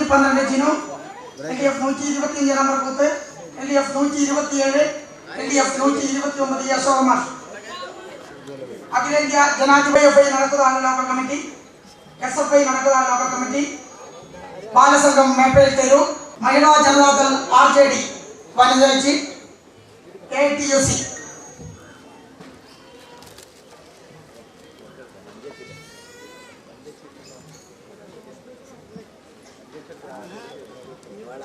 നൂറ്റി പന്ത്രണ്ട് Jinu L D F നൂറ്റി ഇരുപത്തിയഞ്ച് number booth L D F നൂറ്റി ഇരുപത്തിയേഴ് എൽ ഡി എഫ് നൂറ്റി ഇരുപത്തി ഒമ്പത് യശോകുമാർ അഖിലേന്ത്യാ ജനാധിപത്യ എഫ് ഐ നടക്കുന്നതാണ് ലോക കമ്മിറ്റി. എസ് എഫ് ഐ നടക്കുന്നതാണ് ലോക committee. Balasangham Meppel Theru Mahila Janata Dal R J D വനിതച്ച് A T U C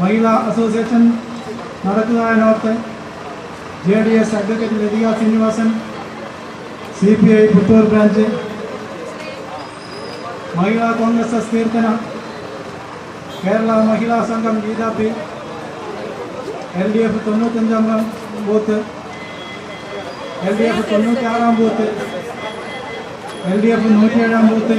Mahila association നടക്കുന്നതിനോർത്ത് J D S advocate Lathika Sreenivasan C P I Puthur branch Mahila Congress S Keerthana Kerala Mahila Sangham Geetha P L D F തൊണ്ണൂറ്റഞ്ചാം booth L D F തൊണ്ണൂറ്റിയാറാം booth L D F നൂറ്റിയേഴാം booth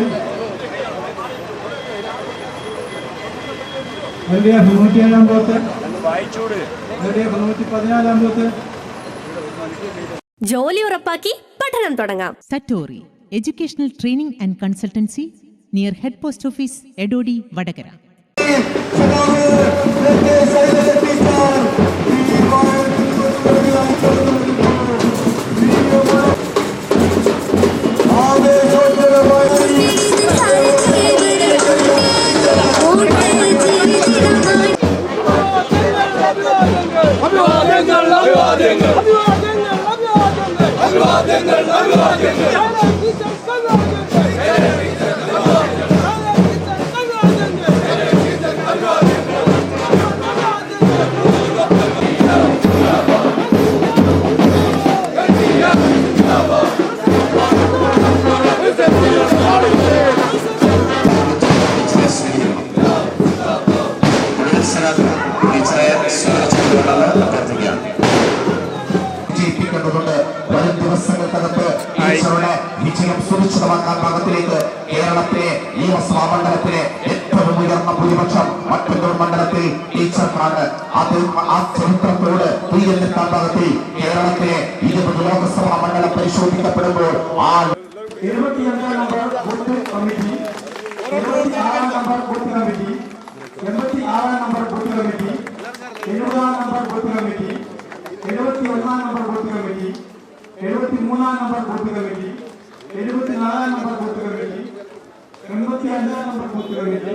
ജോലി ഉറപ്പാക്കി പഠനം തുടങ്ങാം. Satori educational training and consultancy near head post office Edodi Vadakara. മറ്റൊരു മണ്ഡലത്തിൽ ടീച്ചർക്കാണ് അത് ആ ചരിത്രത്തോട് തുല്യനിൽക്കാൻ പാകത്തിൽ കേരളത്തിലെ ഇരുപത് ലോക്സഭാ മണ്ഡലം പരിശോധിക്കപ്പെടുമ്പോൾ ആ എഴുപത്തിയഞ്ചാം നമ്പർ ബൂത്ത് കമ്മിറ്റി എഴുപത്തി ആറാം നമ്പർ ബൂത്ത് കമ്മിറ്റി എൺപത്തി ആറാം നമ്പർ ബൂത്ത് കമ്മിറ്റി എഴുപതാം നമ്പർ ബൂത്ത് കമ്മിറ്റി എഴുപത്തി ഒന്നാം നമ്പർ ബൂത്ത് കമ്മിറ്റി എഴുപത്തി മൂന്നാം നമ്പർ ബൂത്ത് കമ്മിറ്റി എഴുപത്തി നാലാം നമ്പർ ബൂത്ത് കമ്മിറ്റി എൺപത്തി അഞ്ചാം നമ്പർ ബൂത്ത് കമ്മിറ്റി